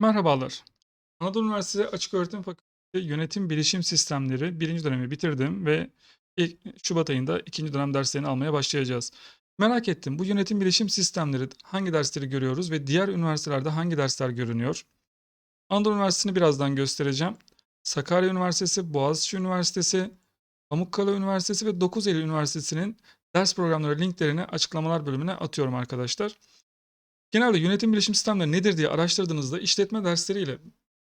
Merhabalar. Anadolu Üniversitesi Açıköğretim Fakültesi Yönetim Bilişim Sistemleri birinci dönemi bitirdim ve ilk Şubat ayında ikinci dönem derslerini almaya başlayacağız. Merak ettim bu yönetim bilişim sistemleri hangi dersleri görüyoruz ve diğer üniversitelerde hangi dersler görünüyor? Anadolu Üniversitesi'ni birazdan göstereceğim. Sakarya Üniversitesi, Boğaziçi Üniversitesi, Pamukkale Üniversitesi ve 9 Eylül Üniversitesi'nin ders programları linklerini açıklamalar bölümüne atıyorum arkadaşlar. Genelde yönetim bilişim sistemleri nedir diye araştırdığınızda işletme dersleriyle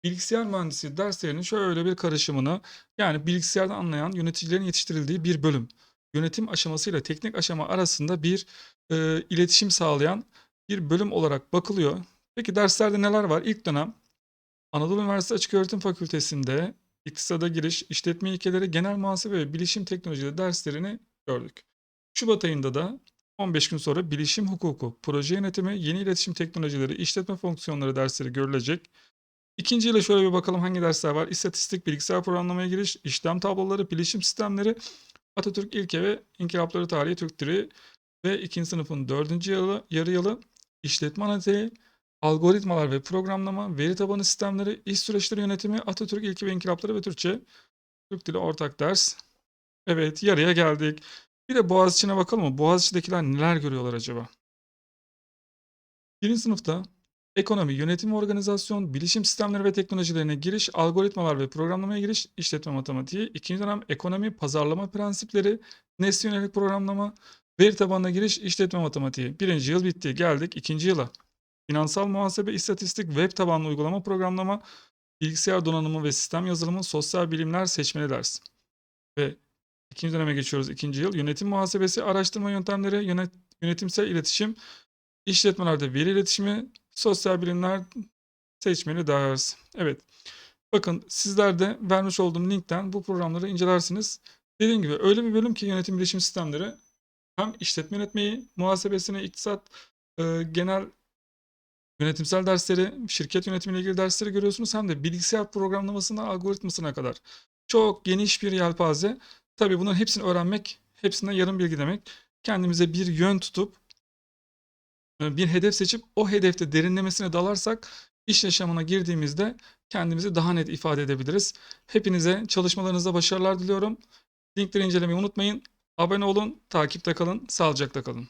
bilgisayar mühendisliği derslerinin şöyle bir karışımını yani bilgisayardan anlayan yöneticilerin yetiştirildiği bir bölüm. Yönetim aşamasıyla teknik aşama arasında bir e, iletişim sağlayan bir bölüm olarak bakılıyor. Peki derslerde neler var? İlk dönem Anadolu Üniversitesi Açıköğretim Fakültesi'nde İktisada Giriş, İşletme İlkeleri, Genel Muhasebe ve Bilişim Teknolojileri derslerini gördük. Şubat ayında da 15 gün sonra Bilişim Hukuku, Proje Yönetimi, Yeni İletişim Teknolojileri, İşletme Fonksiyonları dersleri görülecek. İkinci yıla şöyle bir bakalım hangi dersler var? İstatistik, bilgisayar programlamaya giriş, işlem tabloları, bilişim sistemleri, Atatürk ilke ve inkılapları tarihi Türk dili ve ikinci sınıfın dördüncü yılı, yarı yılı işletme analitiği, algoritmalar ve programlama, veri tabanı sistemleri, iş süreçleri yönetimi, Atatürk ilke ve inkılapları ve Türkçe, Türk dili ortak ders. Evet yarıya geldik. Bir de Boğaziçi'ne bakalım mı? Boğaziçi'dekiler neler görüyorlar acaba? Birinci sınıfta ekonomi, yönetim ve organizasyon, bilişim sistemleri ve teknolojilerine giriş, algoritmalar ve programlamaya giriş, işletme matematiği. İkinci dönem ekonomi, pazarlama prensipleri, nesne yönelik programlama, veri tabanına giriş, işletme matematiği. Birinci yıl bitti. Geldik ikinci yıla. Finansal muhasebe, istatistik, web tabanlı uygulama programlama, bilgisayar donanımı ve sistem yazılımı, sosyal bilimler seçmeli ders. Ve ikinci döneme geçiyoruz ikinci yıl. Yönetim muhasebesi, araştırma yöntemleri, yönet, yönetimsel iletişim, işletmelerde veri iletişimi, sosyal bilimler seçmeli ders. Evet. Bakın sizler de vermiş olduğum linkten bu programları incelersiniz. Dediğim gibi öyle bir bölüm ki yönetim bilişim sistemleri hem işletme yönetmeyi, muhasebesine, iktisat, e, genel yönetimsel dersleri, şirket yönetimiyle ilgili dersleri görüyorsunuz. Hem de bilgisayar programlamasından algoritmasına kadar. Çok geniş bir yelpaze. Tabii bunların hepsini öğrenmek, hepsinden yarım bilgi demek. Kendimize bir yön tutup e, bir hedef seçip o hedefte derinlemesine dalarsak iş yaşamına girdiğimizde kendimizi daha net ifade edebiliriz. Hepinize çalışmalarınızda başarılar diliyorum. Linkleri incelemeyi unutmayın. Abone olun, takipte kalın, sağlıcakla kalın.